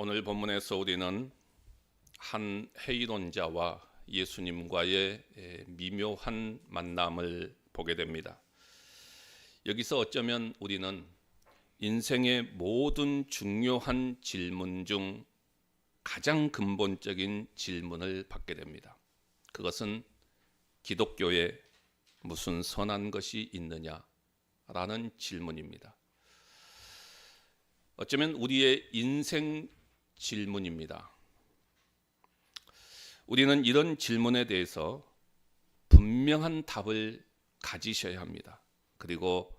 오늘 본문에서 우리는 한 회의론자와 예수님과의 에, 미묘한 만남을 보게 됩니다. 여기서 어쩌면 우리는 인생의 모든 중요한 질문 중 가장 근본적인 질문을 받게 됩니다. 그것은 기독교에 무슨 선한 것이 있느냐라는 질문입니다. 어쩌면 우리의 인생 질문입니다. 우리는 이런 질문에 대해서 분명한 답을 가지셔야 합니다. 그리고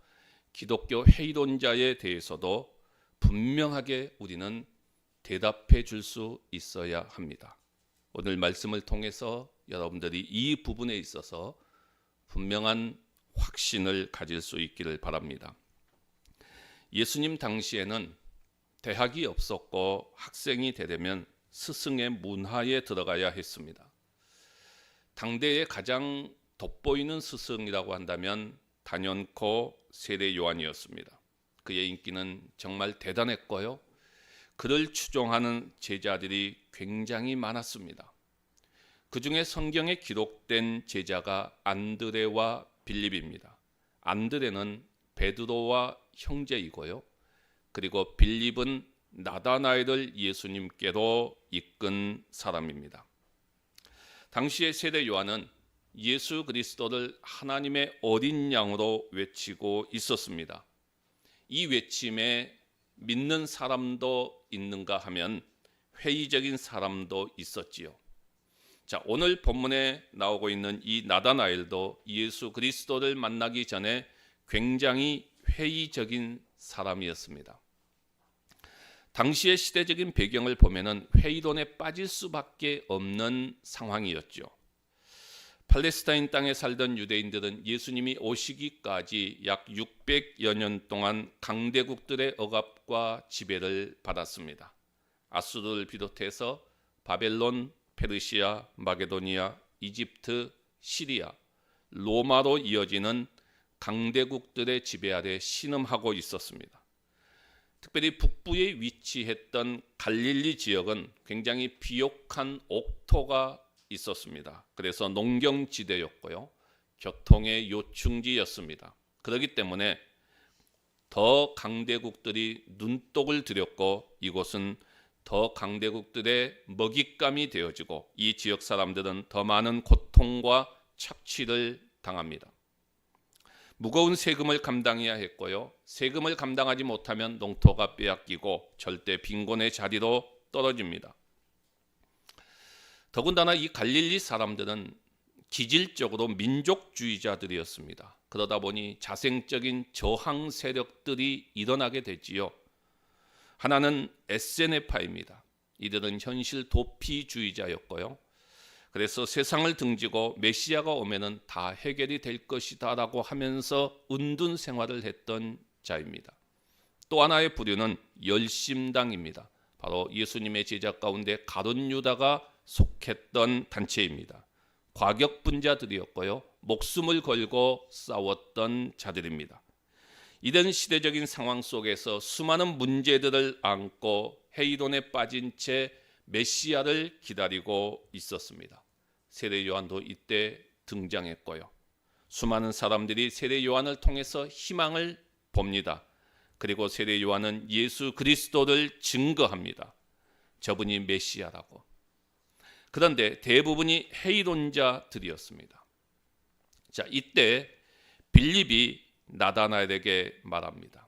기독교 회의론자에 대해서도 분명하게 우리는 대답해 줄 수 있어야 합니다. 오늘 말씀을 통해서 여러분들이 이 부분에 있어서 분명한 확신을 가질 수 있기를 바랍니다. 예수님 당시에는 대학이 없었고 학생이 되려면 스승의 문화에 들어가야 했습니다. 당대의 가장 돋보이는 스승이라고 한다면 단연코 세례 요한이었습니다. 그의 인기는 정말 대단했고요. 그를 추종하는 제자들이 굉장히 많았습니다. 그 중에 성경에 기록된 제자가 안드레와 빌립입니다. 안드레는 베드로와 형제이고요. 그리고 빌립은 나다나엘을 예수님께로 이끈 사람입니다. 당시의 세례 요한은 예수 그리스도를 하나님의 어린 양으로 외치고 있었습니다. 이 외침에 믿는 사람도 있는가 하면 회의적인 사람도 있었지요. 자, 오늘 본문에 나오고 있는 이 나다나엘도 예수 그리스도를 만나기 전에 굉장히 회의적인 사람이었습니다. 당시의 시대적인 배경을 보면은 회의론에 빠질 수밖에 없는 상황이었죠. 팔레스타인 땅에 살던 유대인들은 예수님이 오시기까지 약 600여 년 동안 강대국들의 억압과 지배를 받았습니다. 아수르를 비롯해서 바벨론, 페르시아, 마게도니아, 이집트, 시리아, 로마로 이어지는 강대국들의 지배 아래 신음하고 있었습니다. 특별히 북부에 위치했던 갈릴리 지역은 굉장히 비옥한 옥토가 있었습니다. 그래서 농경지대였고요. 교통의 요충지였습니다. 그렇기 때문에 더 강대국들이 눈독을 들였고 이곳은 더 강대국들의 먹잇감이 되어지고 이 지역 사람들은 더 많은 고통과 착취를 당합니다. 무거운 세금을 감당해야 했고요. 세금을 감당하지 못하면 농토가 빼앗기고 절대 빈곤의 자리로 떨어집니다. 더군다나 이 갈릴리 사람들은 기질적으로 민족주의자들이었습니다. 그러다 보니 자생적인 저항 세력들이 일어나게 되지요. 하나는 에세네파입니다. 이들은 현실 도피주의자였고요. 그래서 세상을 등지고 메시아가 오면은 다 해결이 될 것이다라고 하면서 은둔 생활을 했던 자입니다. 또 하나의 부류는 열심당입니다. 바로 예수님의 제자 가운데 가룟 유다가 속했던 단체입니다. 과격 분자들이었고요. 목숨을 걸고 싸웠던 자들입니다. 이런 시대적인 상황 속에서 수많은 문제들을 안고 회의론에 빠진 채 메시아를 기다리고 있었습니다. 세례 요한도 이때 등장했고요. 수많은 사람들이 세례 요한을 통해서 희망을 봅니다. 그리고 세례 요한은 예수 그리스도를 증거합니다. 저분이 메시아라고. 그런데 대부분이 회의론자들이었습니다. 자, 이때 빌립이 나다나엘에게 말합니다.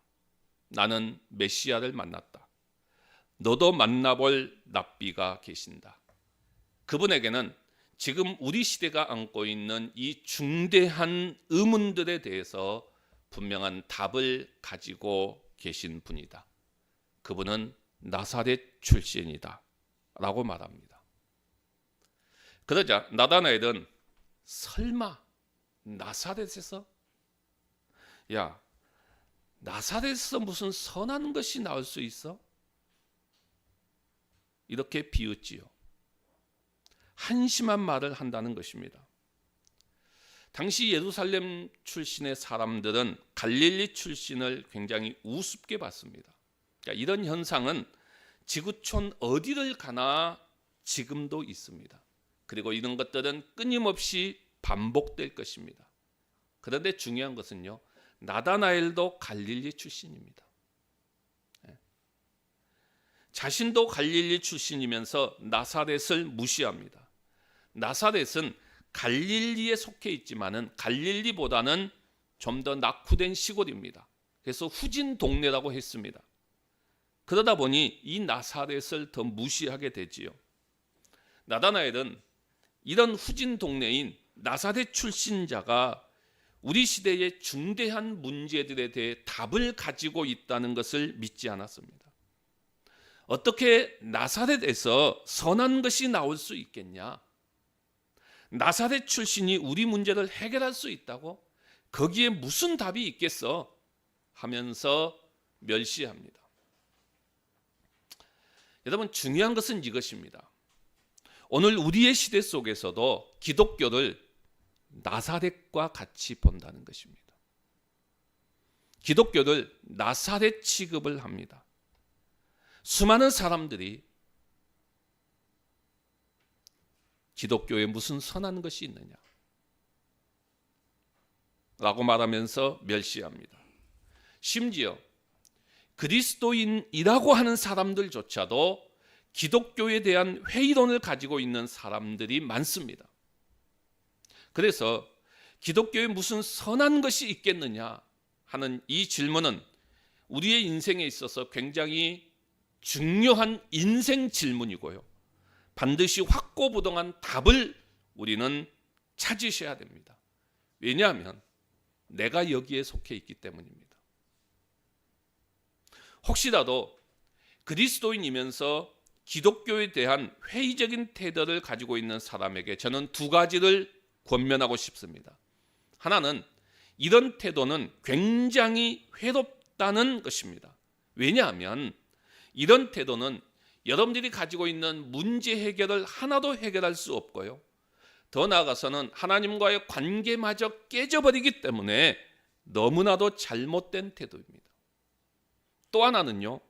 나는 메시아를 만났다. 너도 만나볼 납비가 계신다. 그분에게는 지금 우리 시대가 안고 있는 이 중대한 의문들에 대해서 분명한 답을 가지고 계신 분이다. 그분은 나사렛 출신이다. 라고 말합니다. 그러자 나다나엘은 설마 나사렛에서 야 나사렛에서 무슨 선한 것이 나올 수 있어? 이렇게 비웃지요. 한심한 말을 한다는 것입니다. 당시 예루살렘 출신의 사람들은 갈릴리 출신을 굉장히 우습게 봤습니다. 그러니까 이런 현상은 지구촌 어디를 가나 지금도 있습니다. 그리고 이런 것들은 끊임없이 반복될 것입니다. 그런데 중요한 것은요. 나다나엘도 갈릴리 출신입니다. 예. 자신도 갈릴리 출신이면서 나사렛을 무시합니다. 나사렛은 갈릴리에 속해 있지만은 갈릴리보다는 좀 더 낙후된 시골입니다. 그래서 후진 동네라고 했습니다. 그러다 보니 이 나사렛을 더 무시하게 되지요. 나다나엘은 이런 후진 동네인 나사렛 출신자가 우리 시대의 중대한 문제들에 대해 답을 가지고 있다는 것을 믿지 않았습니다. 어떻게 나사렛에서 선한 것이 나올 수 있겠냐? 나사렛 출신이 우리 문제를 해결할 수 있다고? 거기에 무슨 답이 있겠어? 하면서 멸시합니다. 여러분 중요한 것은 이것입니다. 오늘 우리의 시대 속에서도 기독교를 나사렛과 같이 본다는 것입니다. 기독교를 나사렛 취급을 합니다. 수많은 사람들이 기독교에 무슨 선한 것이 있느냐? 라고 말하면서 멸시합니다. 심지어 그리스도인이라고 하는 사람들조차도 기독교에 대한 회의론을 가지고 있는 사람들이 많습니다. 그래서 기독교에 무슨 선한 것이 있겠느냐 하는 이 질문은 우리의 인생에 있어서 굉장히 중요한 인생 질문이고요. 반드시 확고부동한 답을 우리는 찾으셔야 됩니다. 왜냐하면 내가 여기에 속해 있기 때문입니다. 혹시라도 그리스도인이면서 기독교에 대한 회의적인 태도를 가지고 있는 사람에게 저는 두 가지를 권면하고 싶습니다. 하나는 이런 태도는 굉장히 회롭다는 것입니다. 왜냐하면 이런 태도는 여러분들이 가지고 있는 문제 해결을 하나도 해결할 수 없고요. 더 나아가서는 하나님과의 관계마저 깨져버리기 때문에 너무나도 잘못된 태도입니다. 또 하나는요,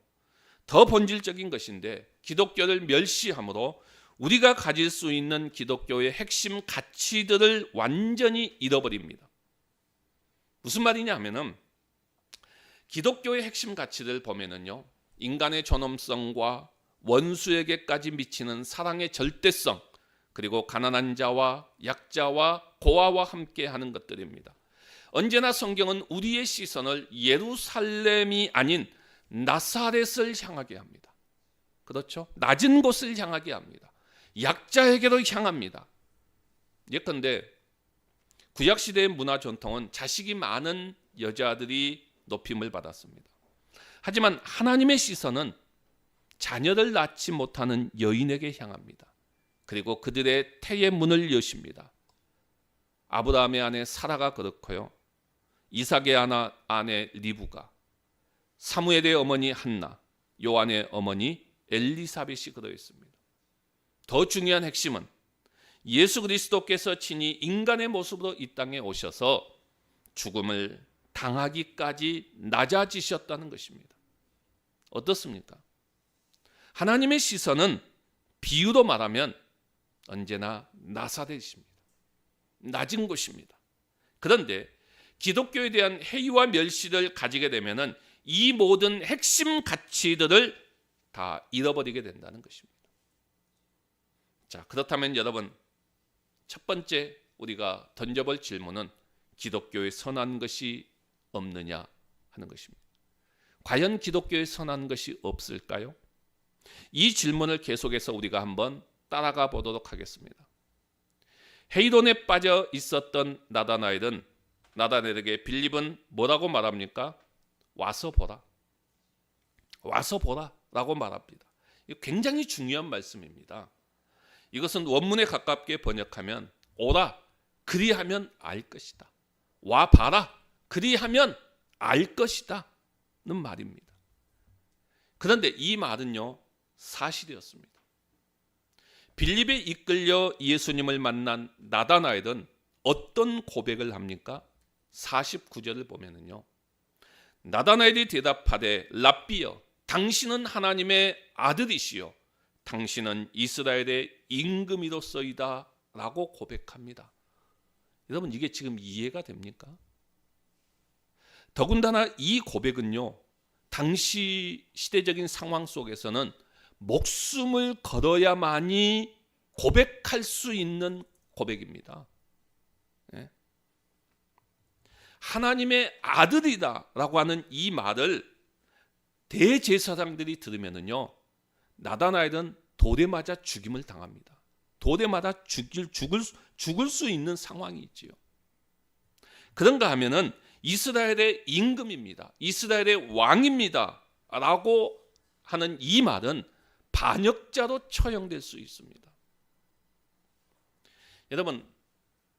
더 본질적인 것인데 기독교를 멸시함으로 우리가 가질 수 있는 기독교의 핵심 가치들을 완전히 잃어버립니다. 무슨 말이냐 하면은 기독교의 핵심 가치를 보면은요. 인간의 존엄성과 원수에게까지 미치는 사랑의 절대성 그리고 가난한 자와 약자와 고아와 함께 하는 것들입니다. 언제나 성경은 우리의 시선을 예루살렘이 아닌 나사렛을 향하게 합니다. 그렇죠? 낮은 곳을 향하게 합니다. 약자에게로 향합니다. 예컨대 구약 시대의 문화 전통은 자식이 많은 여자들이 높임을 받았습니다. 하지만 하나님의 시선은 자녀를 낳지 못하는 여인에게 향합니다. 그리고 그들의 태의 문을 여십니다. 아브라함의 아내 사라가 그렇고요. 이삭의 아내 리브가, 사무엘의 어머니 한나, 요한의 어머니 엘리사벳이 그러했습니다. 더 중요한 핵심은 예수 그리스도께서 친히 인간의 모습으로 이 땅에 오셔서 죽음을 당하기까지 낮아지셨다는 것입니다. 어떻습니까? 하나님의 시선은 비유로 말하면 언제나 나사렛입니다. 낮은 곳입니다. 그런데 기독교에 대한 회의와 멸시를 가지게 되면은 이 모든 핵심 가치들을 다 잃어버리게 된다는 것입니다. 자, 그렇다면 여러분 첫 번째 우리가 던져볼 질문은 기독교에 선한 것이 없느냐 하는 것입니다. 과연 기독교에 선한 것이 없을까요? 이 질문을 계속해서 우리가 한번 따라가 보도록 하겠습니다. 헤이돈에 빠져 있었던 나다나엘은 나다나엘에게 빌립은 뭐라고 말합니까? 와서 보라. 와서 보라라고 말합니다. 이 굉장히 중요한 말씀입니다. 이것은 원문에 가깝게 번역하면 오라 그리하면 알 것이다. 와 봐라 그리하면 알 것이다는 말입니다. 그런데 이 말은요 사실이었습니다. 빌립에 이끌려 예수님을 만난 나다나엘은 어떤 고백을 합니까? 49절을 보면은요. 나다나엘이 대답하되 랍비여 당신은 하나님의 아들이시요 당신은 이스라엘의 임금이로서이다라고 고백합니다. 여러분 이게 지금 이해가 됩니까? 더군다나 이 고백은요. 당시 시대적인 상황 속에서는 목숨을 걸어야만이 고백할 수 있는 고백입니다. 예. 하나님의 아들이다라고 하는 이 말을 대제사장들이 들으면은요 나다나엘은 맞아 죽임을 당합니다. 맞아 죽일 죽을 죽을 수 있는 상황이 있지요. 그런가 하면은 이스라엘의 임금입니다. 이스라엘의 왕입니다 라고 하는 이 말은 반역자로 처형될 수 있습니다. 여러분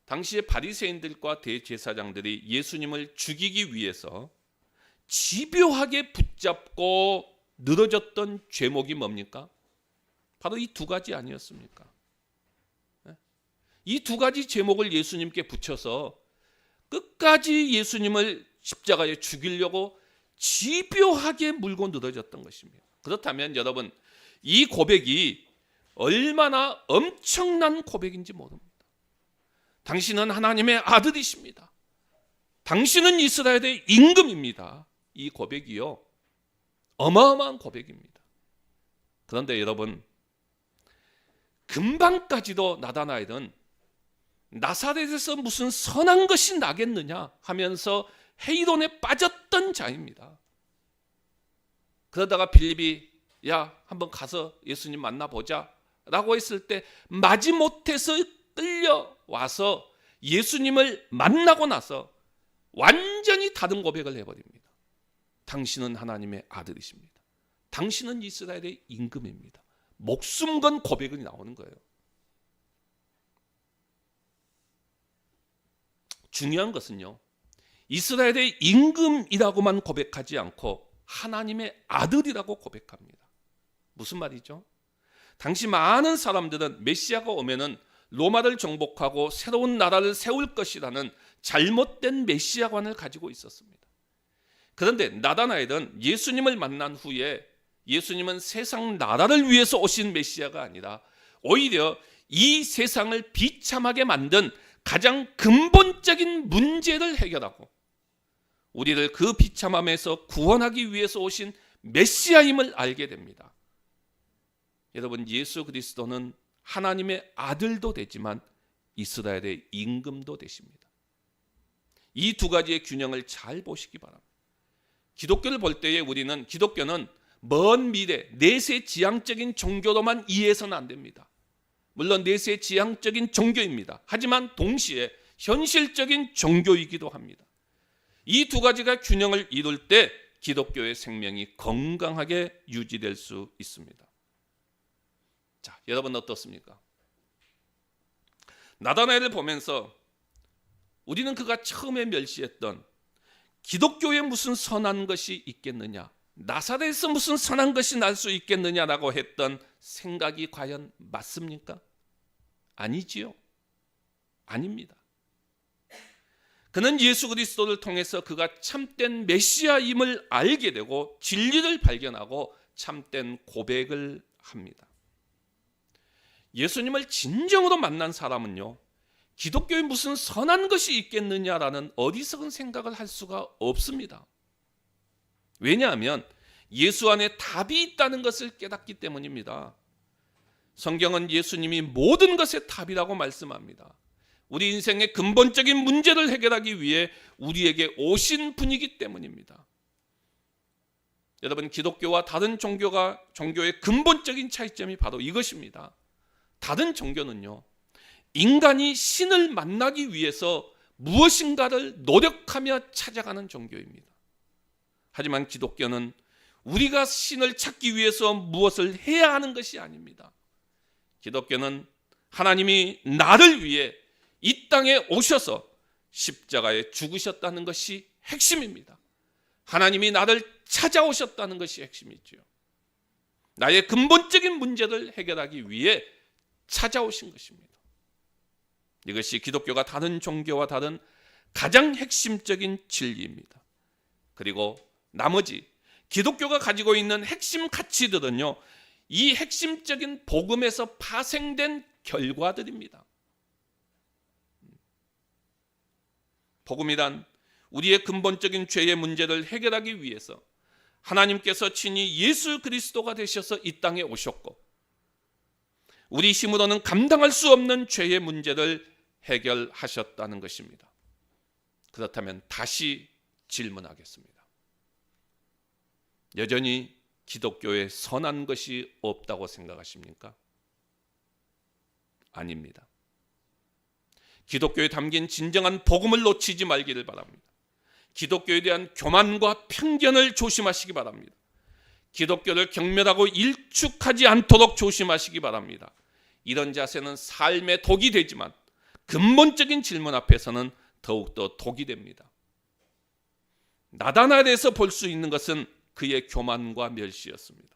당시의 바리새인들과 대제사장들이 예수님을 죽이기 위해서 집요하게 붙잡고 늘어졌던 죄목이 뭡니까? 바로 이 두 가지 아니었습니까? 이 두 가지 제목을 예수님께 붙여서 끝까지 예수님을 십자가에 죽이려고 집요하게 물고 늘어졌던 것입니다. 그렇다면 여러분 이 고백이 얼마나 엄청난 고백인지 모릅니다. 당신은 하나님의 아들이십니다. 당신은 이스라엘의 임금입니다. 이 고백이요. 어마어마한 고백입니다. 그런데 여러분, 금방까지도 나다나엘은 나사렛에서 무슨 선한 것이 나겠느냐 하면서 헤이론에 빠졌던 자입니다. 그러다가 빌립이 야 한번 가서 예수님 만나보자 라고 했을 때 마지못해서 끌려와서 예수님을 만나고 나서 완전히 다른 고백을 해버립니다. 당신은 하나님의 아들이십니다. 당신은 이스라엘의 임금입니다. 목숨 건 고백이 나오는 거예요. 중요한 것은요. 이스라엘의 임금이라고만 고백하지 않고 하나님의 아들이라고 고백합니다. 무슨 말이죠? 당시 많은 사람들은 메시아가 오면은 로마를 정복하고 새로운 나라를 세울 것이라는 잘못된 메시아관을 가지고 있었습니다. 그런데 나다나엘은 예수님을 만난 후에 예수님은 세상 나라를 위해서 오신 메시아가 아니라 오히려 이 세상을 비참하게 만든 가장 근본적인 문제를 해결하고 우리를 그 비참함에서 구원하기 위해서 오신 메시아임을 알게 됩니다. 여러분 예수 그리스도는 하나님의 아들도 되지만 이스라엘의 임금도 되십니다. 이 두 가지의 균형을 잘 보시기 바랍니다. 기독교를 볼 때에 우리는 기독교는 먼 미래 내세 지향적인 종교로만 이해해서는 안 됩니다. 물론 내세 지향적인 종교입니다. 하지만 동시에 현실적인 종교이기도 합니다. 이 두 가지가 균형을 이룰 때 기독교의 생명이 건강하게 유지될 수 있습니다. 자, 여러분 어떻습니까? 나다나엘을 보면서 우리는 그가 처음에 멸시했던 기독교에 무슨 선한 것이 있겠느냐? 나사렛에서 무슨 선한 것이 날 수 있겠느냐라고 했던 생각이 과연 맞습니까? 아니지요. 아닙니다. 그는 예수 그리스도를 통해서 그가 참된 메시아임을 알게 되고 진리를 발견하고 참된 고백을 합니다. 예수님을 진정으로 만난 사람은요. 기독교에 무슨 선한 것이 있겠느냐라는 어리석은 생각을 할 수가 없습니다. 왜냐하면 예수 안에 답이 있다는 것을 깨닫기 때문입니다. 성경은 예수님이 모든 것의 답이라고 말씀합니다. 우리 인생의 근본적인 문제를 해결하기 위해 우리에게 오신 분이기 때문입니다. 여러분 기독교와 다른 종교가 종교의 근본적인 차이점이 바로 이것입니다. 다른 종교는요. 인간이 신을 만나기 위해서 무엇인가를 노력하며 찾아가는 종교입니다. 하지만 기독교는 우리가 신을 찾기 위해서 무엇을 해야 하는 것이 아닙니다. 기독교는 하나님이 나를 위해 이 땅에 오셔서 십자가에 죽으셨다는 것이 핵심입니다. 하나님이 나를 찾아오셨다는 것이 핵심이죠. 나의 근본적인 문제를 해결하기 위해 찾아오신 것입니다. 이것이 기독교가 다른 종교와 다른 가장 핵심적인 진리입니다. 그리고 나머지 기독교가 가지고 있는 핵심 가치들은요. 이 핵심적인 복음에서 파생된 결과들입니다. 복음이란 우리의 근본적인 죄의 문제를 해결하기 위해서 하나님께서 친히 예수 그리스도가 되셔서 이 땅에 오셨고 우리 힘으로는 감당할 수 없는 죄의 문제를 해결하셨다는 것입니다. 그렇다면 다시 질문하겠습니다. 여전히 기독교에 선한 것이 없다고 생각하십니까? 아닙니다. 기독교에 담긴 진정한 복음을 놓치지 말기를 바랍니다. 기독교에 대한 교만과 편견을 조심하시기 바랍니다. 기독교를 경멸하고 일축하지 않도록 조심하시기 바랍니다. 이런 자세는 삶의 독이 되지만 근본적인 질문 앞에서는 더욱더 독이 됩니다. 나다나엘에서 볼 수 있는 것은 그의 교만과 멸시였습니다.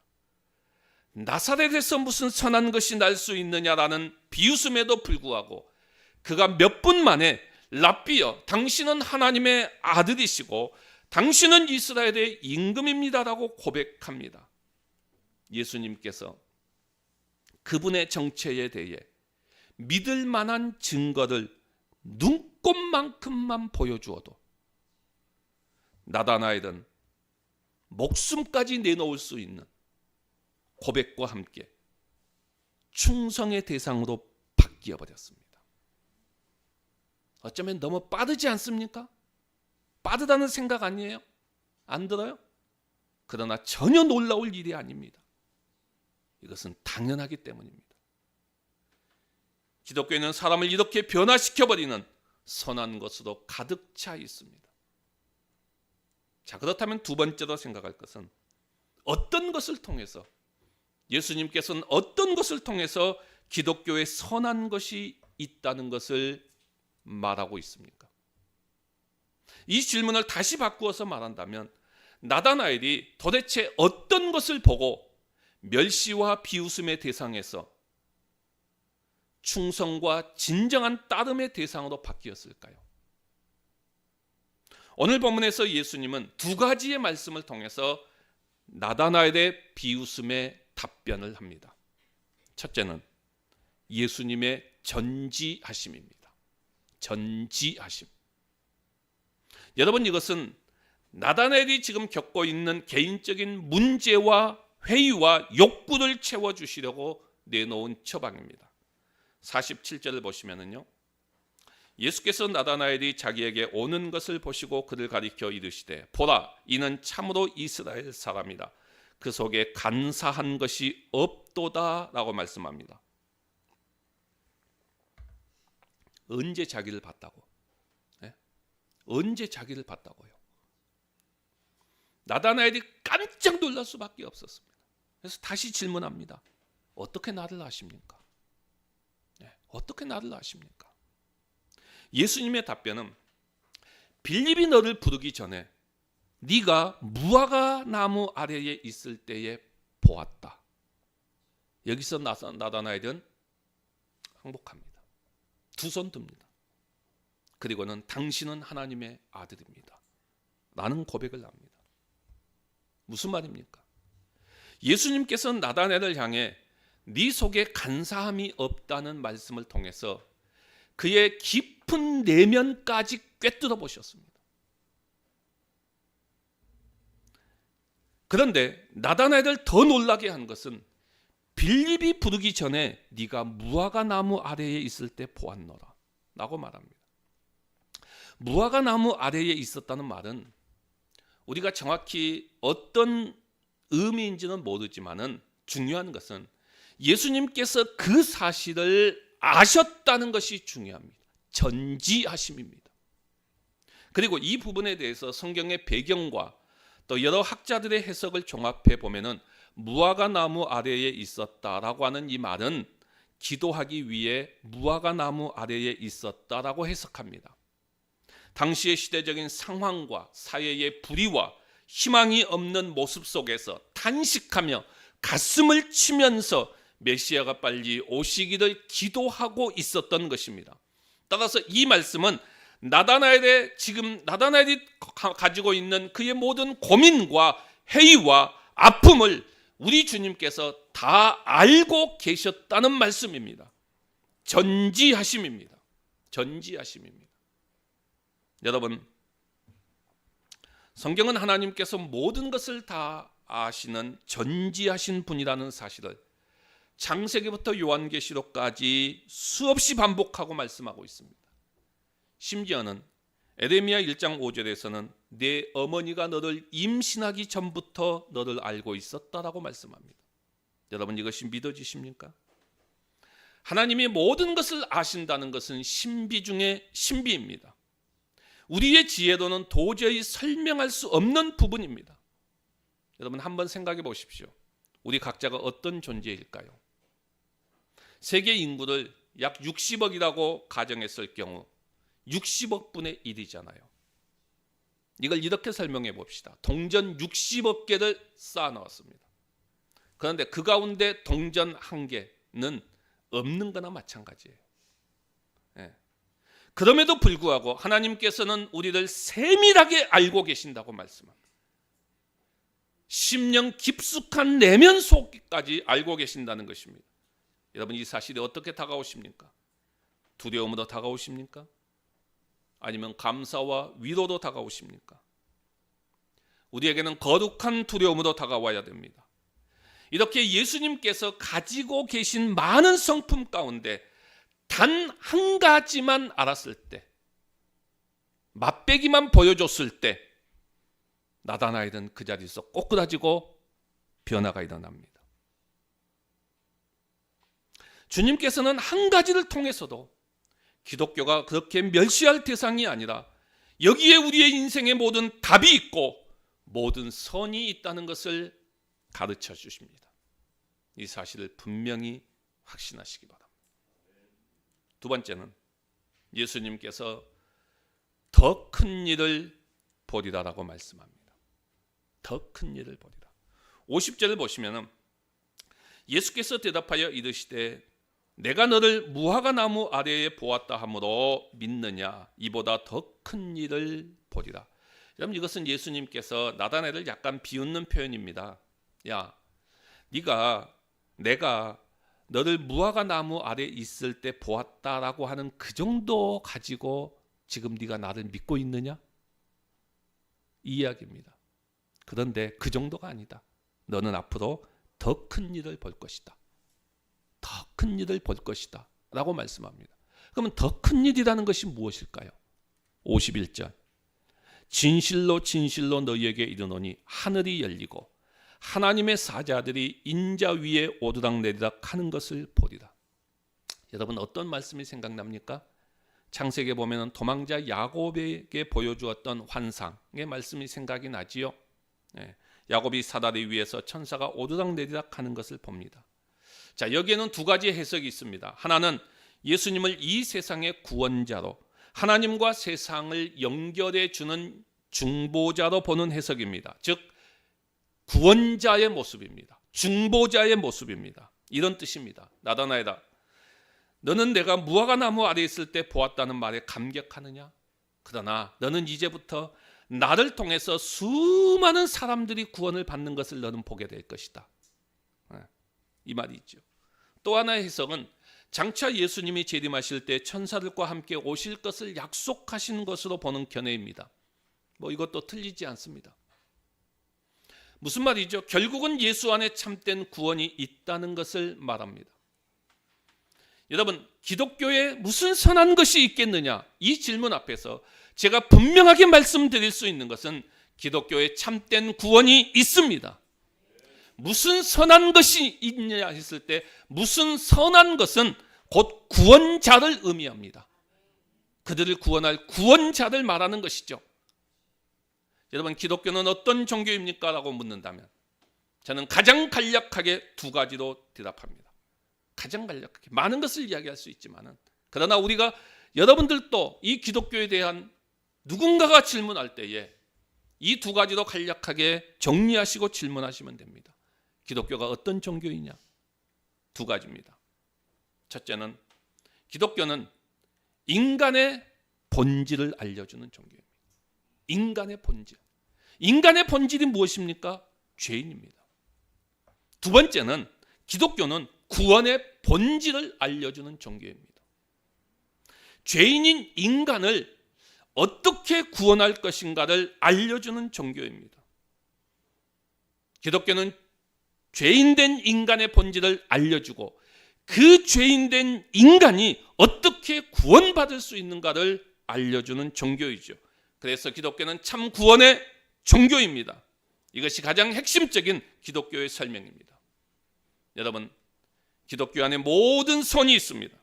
나사렛에서 무슨 선한 것이 날 수 있느냐라는 비웃음에도 불구하고 그가 몇 분 만에 랍비여 당신은 하나님의 아들이시고 당신은 이스라엘의 임금입니다라고 고백합니다. 예수님께서 그분의 정체에 대해 믿을 만한 증거를 눈꼽만큼만 보여주어도 나다나엘은 목숨까지 내놓을 수 있는 고백과 함께 충성의 대상으로 바뀌어 버렸습니다. 어쩌면 너무 빠르지 않습니까? 빠르다는 생각 아니에요? 안 들어요? 그러나 전혀 놀라울 일이 아닙니다. 이것은 당연하기 때문입니다. 기독교에는 사람을 이렇게 변화시켜버리는 선한 것으로 가득 차 있습니다. 자, 그렇다면 두 번째로 생각할 것은 어떤 것을 통해서 예수님께서는 어떤 것을 통해서 기독교에 선한 것이 있다는 것을 말하고 있습니까? 이 질문을 다시 바꾸어서 말한다면 나다나엘이 도대체 어떤 것을 보고 멸시와 비웃음의 대상에서 충성과 진정한 따름의 대상으로 바뀌었을까요? 오늘 본문에서 예수님은 두 가지의 말씀을 통해서 나다나엘의 비웃음에 답변을 합니다. 첫째는 예수님의 전지하심입니다. 전지하심. 여러분 이것은 나다나엘이 지금 겪고 있는 개인적인 문제와 회의와 욕구를 채워 주시려고 내놓은 처방입니다. 47절을 보시면은요. 예수께서 나다나엘이 자기에게 오는 것을 보시고 그를 가리켜 이르시되 보라 이는 참으로 이스라엘 사람이다. 그 속에 간사한 것이 없도다라고 말씀합니다. 언제 자기를 봤다고? 네? 언제 자기를 봤다고요? 나다나엘이 깜짝 놀랄 수밖에 없었습니다. 그래서 다시 질문합니다. 어떻게 나를 아십니까? 네, 어떻게 나를 아십니까? 예수님의 답변은 빌립이 너를 부르기 전에 네가 무화과 나무 아래에 있을 때에 보았다. 여기서 나다나엘은 항복합니다. 두 손 듭니다. 그리고는 당신은 하나님의 아들입니다. 라는 고백을 합니다. 무슨 말입니까? 예수님께서는 나다넬을 향해 네 속에 간사함이 없다는 말씀을 통해서 그의 깊은 내면까지 꿰뚫어 보셨습니다. 그런데 나다나엘을 더 놀라게 한 것은 빌립이 부르기 전에 네가 무화과 나무 아래에 있을 때 보았노라 라고 말합니다. 무화과 나무 아래에 있었다는 말은 우리가 정확히 어떤 의미인지는 모르지만은 중요한 것은 예수님께서 그 사실을 아셨다는 것이 중요합니다. 전지하심입니다. 그리고 이 부분에 대해서 성경의 배경과 또 여러 학자들의 해석을 종합해 보면은 무화과 나무 아래에 있었다라고 하는 이 말은 기도하기 위해 무화과 나무 아래에 있었다라고 해석합니다. 당시의 시대적인 상황과 사회의 불의와 희망이 없는 모습 속에서 탄식하며 가슴을 치면서 메시아가 빨리 오시기를 기도하고 있었던 것입니다. 따라서 이 말씀은 나다나엘의 지금 나다나엘이 가지고 있는 그의 모든 고민과 해이와 아픔을 우리 주님께서 다 알고 계셨다는 말씀입니다. 전지하심입니다. 전지하심입니다. 여러분, 성경은 하나님께서 모든 것을 다 아시는 전지하신 분이라는 사실을 창세기부터 요한계시록까지 수없이 반복하고 말씀하고 있습니다. 심지어는 에레미야 1장 5절에서는 내 어머니가 너를 임신하기 전부터 너를 알고 있었다라고 말씀합니다. 여러분 이것이 믿어지십니까? 하나님이 모든 것을 아신다는 것은 신비 중에 신비입니다. 우리의 지혜로는 도저히 설명할 수 없는 부분입니다. 여러분 한번 생각해 보십시오. 우리 각자가 어떤 존재일까요? 세계 인구를 약 60억이라고 가정했을 경우 60억 분의 1이잖아요. 이걸 이렇게 설명해 봅시다. 동전 60억 개를 쌓아 넣었습니다. 그런데 그 가운데 동전 한 개는 없는 거나 마찬가지예요. 예. 그럼에도 불구하고 하나님께서는 우리를 세밀하게 알고 계신다고 말씀합니다. 심령 깊숙한 내면 속까지 알고 계신다는 것입니다. 여러분 이 사실이 어떻게 다가오십니까? 두려움으로 다가오십니까? 아니면 감사와 위로로 다가오십니까? 우리에게는 거룩한 두려움으로 다가와야 됩니다. 이렇게 예수님께서 가지고 계신 많은 성품 가운데 단 한 가지만 알았을 때, 맛배기만 보여줬을 때, 나다나엘은 그 자리에서 꼬꾸라지고 변화가 일어납니다. 주님께서는 한 가지를 통해서도 기독교가 그렇게 멸시할 대상이 아니라 여기에 우리의 인생의 모든 답이 있고 모든 선이 있다는 것을 가르쳐 주십니다. 이 사실을 분명히 확신하시기 바랍니다. 두 번째는 예수님께서 더 큰 일을 보리라라고 말씀합니다. 더 큰 일을 보리라. 50절을 보시면은 예수께서 대답하여 이르시되 내가 너를 무화과 나무 아래에 보았다 하므로 믿느냐 이보다 더 큰 일을 보리라. 여러분 이것은 예수님께서 나다나엘을 약간 비웃는 표현입니다. 야, 네가 내가 너를 무화과 나무 아래 있을 때 보았다라고 하는 그 정도 가지고 지금 네가 나를 믿고 있느냐? 이 이야기입니다. 그런데 그 정도가 아니다. 너는 앞으로 더 큰 일을 볼 것이다. 더 큰 일을 볼 것이다. 라고 말씀합니다. 그러면 더 큰 일이라는 것이 무엇일까요? 51절. 진실로 진실로 너희에게 이르노니 하늘이 열리고 하나님의 사자들이 인자 위에 오르락 내리락 하는 것을 보리라. 여러분 어떤 말씀이 생각납니까? 창세기에 보면 도망자 야곱에게 보여주었던 환상의 말씀이 생각이 나지요. 네, 야곱이 사다리 위에서 천사가 오르락 내리락 하는 것을 봅니다. 자, 여기에는 두 가지 해석이 있습니다. 하나는 예수님을 이 세상의 구원자로 하나님과 세상을 연결해 주는 중보자로 보는 해석입니다. 즉 구원자의 모습입니다. 중보자의 모습입니다. 이런 뜻입니다. 나다나에다 너는 내가 무화과 나무 아래 있을 때 보았다는 말에 감격하느냐? 그러나 너는 이제부터 나를 통해서 수많은 사람들이 구원을 받는 것을 너는 보게 될 것이다. 네, 이 말이 있죠. 또 하나의 해석은 장차 예수님이 재림하실 때 천사들과 함께 오실 것을 약속하신 것으로 보는 견해입니다. 뭐 이것도 틀리지 않습니다. 무슨 말이죠? 결국은 예수 안에 참된 구원이 있다는 것을 말합니다. 여러분, 기독교에 무슨 선한 것이 있겠느냐? 이 질문 앞에서 제가 분명하게 말씀드릴 수 있는 것은 기독교에 참된 구원이 있습니다. 무슨 선한 것이 있냐 했을 때 무슨 선한 것은 곧 구원자를 의미합니다. 그들을 구원할 구원자를 말하는 것이죠. 여러분 기독교는 어떤 종교입니까? 라고 묻는다면 저는 가장 간략하게 두 가지로 대답합니다. 가장 간략하게 많은 것을 이야기할 수 있지만은 그러나 우리가 여러분들도 이 기독교에 대한 누군가가 질문할 때에 이 두 가지로 간략하게 정리하시고 질문하시면 됩니다. 기독교가 어떤 종교이냐? 두 가지입니다. 첫째는 기독교는 인간의 본질을 알려주는 종교입니다. 인간의 본질. 인간의 본질이 무엇입니까? 죄인입니다. 두 번째는 기독교는 구원의 본질을 알려주는 종교입니다. 죄인인 인간을 어떻게 구원할 것인가를 알려주는 종교입니다. 기독교는 죄인된 인간의 본질을 알려주고 그 죄인된 인간이 어떻게 구원받을 수 있는가를 알려주는 종교이죠. 그래서 기독교는 참 구원의 종교입니다. 이것이 가장 핵심적인 기독교의 설명입니다. 여러분, 기독교 안에 모든 선이 있습니다.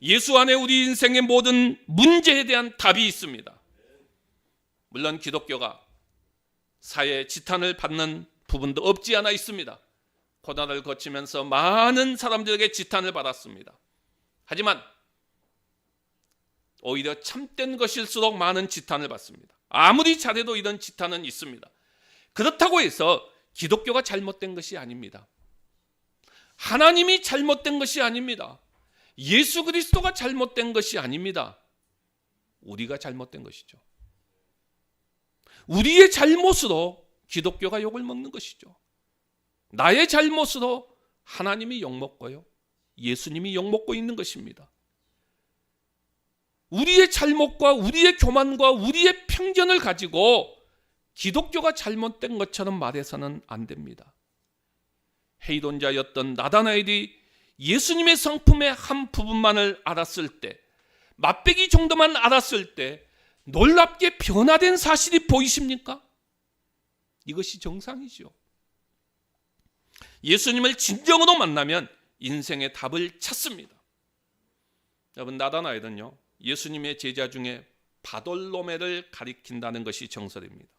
예수 안에 우리 인생의 모든 문제에 대한 답이 있습니다. 물론 기독교가 사회의 지탄을 받는 부분도 없지 않아 있습니다. 고난을 거치면서 많은 사람들에게 지탄을 받았습니다. 하지만 오히려 참된 것일수록 많은 지탄을 받습니다. 아무리 잘해도 이런 지탄은 있습니다. 그렇다고 해서 기독교가 잘못된 것이 아닙니다. 하나님이 잘못된 것이 아닙니다. 예수 그리스도가 잘못된 것이 아닙니다. 우리가 잘못된 것이죠. 우리의 잘못으로 기독교가 욕을 먹는 것이죠. 나의 잘못으로 하나님이 욕먹고요. 예수님이 욕먹고 있는 것입니다. 우리의 잘못과 우리의 교만과 우리의 편견을 가지고 기독교가 잘못된 것처럼 말해서는 안 됩니다. 헤이돈자였던 나다나엘이 예수님의 성품의 한 부분만을 알았을 때, 맛배기 정도만 알았을 때 놀랍게 변화된 사실이 보이십니까? 이것이 정상이죠. 예수님을 진정으로 만나면 인생의 답을 찾습니다. 여러분 나다나엘은요 예수님의 제자 중에 바돌로메를 가리킨다는 것이 정설입니다.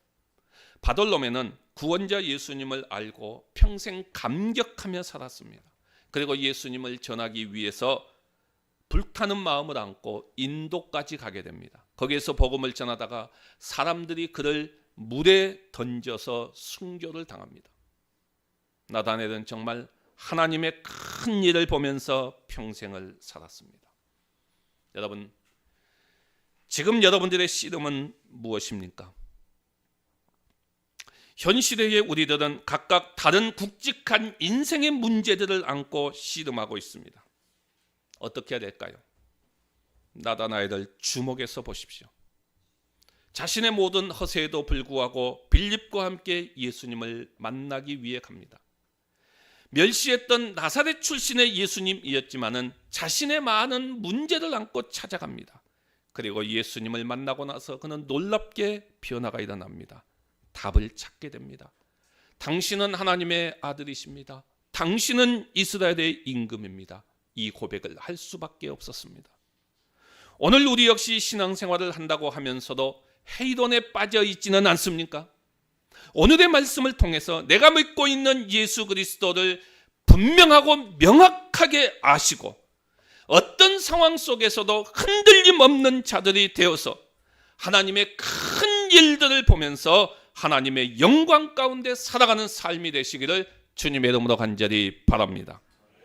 바돌로메는 구원자 예수님을 알고 평생 감격하며 살았습니다. 그리고 예수님을 전하기 위해서 불타는 마음을 안고 인도까지 가게 됩니다. 거기에서 복음을 전하다가 사람들이 그를 물에 던져서 순교를 당합니다. 나다넬은 정말 하나님의 큰 일을 보면서 평생을 살았습니다. 여러분, 지금 여러분들의 씨름은 무엇입니까? 현 시대의 우리들은 각각 다른 굵직한 인생의 문제들을 안고 씨름하고 있습니다. 어떻게 해야 될까요? 나다나엘을 주목해서 보십시오. 자신의 모든 허세에도 불구하고 빌립과 함께 예수님을 만나기 위해 갑니다. 멸시했던 나사렛 출신의 예수님이었지만은 자신의 많은 문제를 안고 찾아갑니다. 그리고 예수님을 만나고 나서 그는 놀랍게 변화가 일어납니다. 답을 찾게 됩니다. 당신은 하나님의 아들이십니다. 당신은 이스라엘의 임금입니다. 이 고백을 할 수밖에 없었습니다. 오늘 우리 역시 신앙생활을 한다고 하면서도 헤이돈에 빠져 있지는 않습니까? 오늘의 말씀을 통해서 내가 믿고 있는 예수 그리스도를 분명하고 명확하게 아시고 어떤 상황 속에서도 흔들림 없는 자들이 되어서 하나님의 큰 일들을 보면서 하나님의 영광 가운데 살아가는 삶이 되시기를 주님의 이름으로 간절히 바랍니다.